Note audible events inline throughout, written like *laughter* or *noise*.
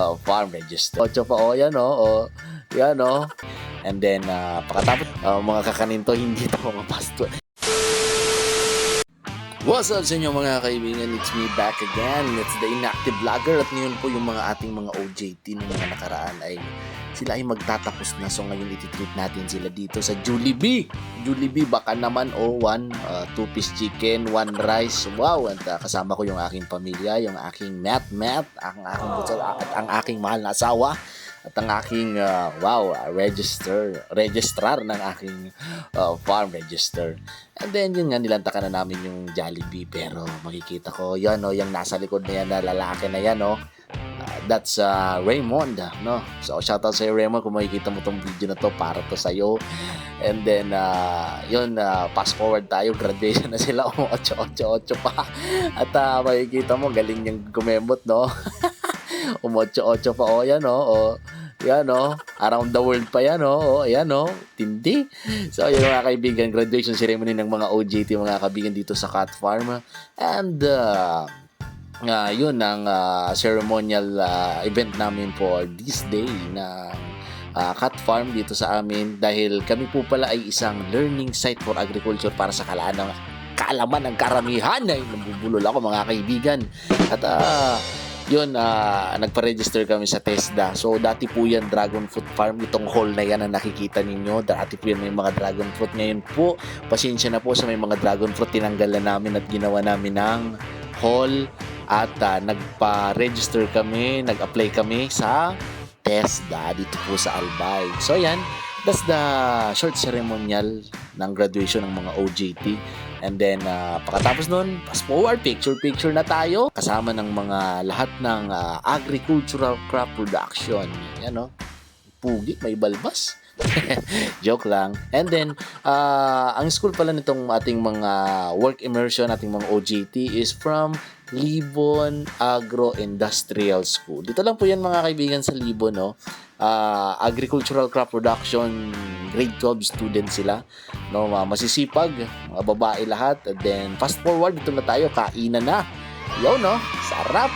uh, farm register. Ocho pa, oh, yan, oh, oh. Yan, oh. And then, uh, pagkatapos, uh, mga kakanin to, *laughs* hindi to mga pasto. What's up sa inyo mga kaibigan? It's me back again. It's the inactive vlogger at ngayon po yung mga ating mga OJT ng mga nakaraan ay sila ay magtatapos na. So ngayon ititreat natin sila dito sa Jollibee. Jollibee baka naman o oh, one uh, two piece chicken, one rice. Wow! At uh, kasama ko yung aking pamilya, yung aking mat mat, ang aking at ang aking mahal na asawa at ang aking uh, wow uh, register registrar ng aking uh, farm register. And then yun nga nilantakan na namin yung Jollibee pero makikita ko yan no yung nasa likod na yan na lalaki na yan no Uh, that's uh, Raymond no? So shoutout sa Raymond kung makikita mo tong video na to para to sa iyo and then uh, yun uh, fast forward tayo graduation na sila 888 pa. At uh, makikita mo galing yung gumemot no? *laughs* Umocho-ocho pa, oh, yan, oh, oh. Yan, oh. Around the world pa yan, oh. oh yan, oh. Tindi. So, yun mga kaibigan, graduation ceremony ng mga OJT, mga kaibigan dito sa Cat Farm. And, uh, uh, yun ang uh, ceremonial uh, event namin for this day na uh, cat farm dito sa amin dahil kami po pala ay isang learning site for agriculture para sa kalaan ng kaalaman ng karamihan ay nabubulol ako mga kaibigan at uh, yun, uh, nagpa-register kami sa TESDA. So, dati po yan Dragon Fruit Farm. Itong hall na yan na nakikita ninyo. Dati po yan may mga Dragon Fruit. Ngayon po, pasensya na po sa may mga Dragon Fruit. Tinanggal na namin at ginawa namin ng hall. At uh, nagpa-register kami, nag-apply kami sa TESDA dito po sa Albay. So, yan. That's the short ceremonial ng graduation ng mga OJT. And then, uh, pagkatapos nun, fast forward, picture-picture na tayo. Kasama ng mga lahat ng uh, agricultural crop production. Yan, no? Pugi, may balbas. *laughs* Joke lang. And then, uh, ang school pala nitong ating mga work immersion, ating mga OJT is from Libon Agro-Industrial School. Dito lang po yan mga kaibigan sa Libon, no? Uh, agricultural crop production, grade 12 students sila. No, uh, masisipag, mga babae lahat. And then, fast forward, dito na tayo, kainan na. Yo, no? Sarap.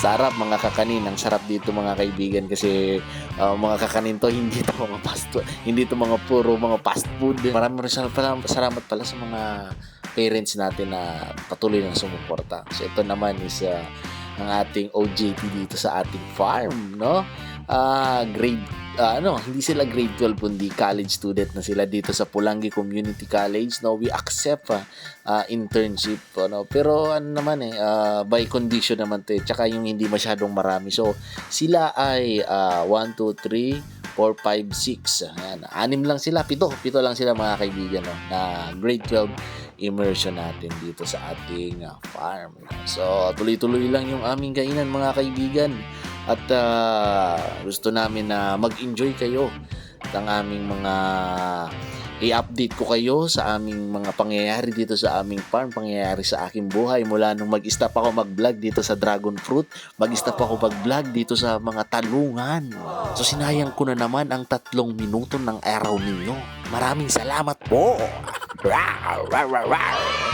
Sarap mga kakanin. Ang sarap dito mga kaibigan kasi uh, mga kakanin to hindi to mga fast food. Hindi to mga puro mga fast food. Maraming salamat, salamat pala sa mga parents natin na patuloy na sumuporta. So ito naman is uh, ang ating OJT dito sa ating farm, no? Uh, grade uh, ano, hindi sila grade 12 kundi college student na sila dito sa Pulangi Community College. No, we accept uh, uh, internship ano, pero ano naman eh uh, by condition naman 'to. Eh. Tsaka yung hindi masyadong marami. So sila ay uh, 1 2 3 4, 5, 6. Ayan, anim lang sila, pito. Pito lang sila mga kaibigan no, na grade 12 immersion natin dito sa ating uh, farm. So, tuloy-tuloy lang yung aming kainan mga kaibigan. At uh, gusto namin na mag-enjoy kayo ng aming mga i-update ko kayo sa aming mga pangyayari dito sa aming farm, pangyayari sa aking buhay mula nung mag-stop ako mag-vlog dito sa dragon fruit, mag-stop ako mag-vlog dito sa mga talungan. So sinayang ko na naman ang tatlong minuto ng araw ninyo. Maraming salamat po! Wow, wow, wow, wow.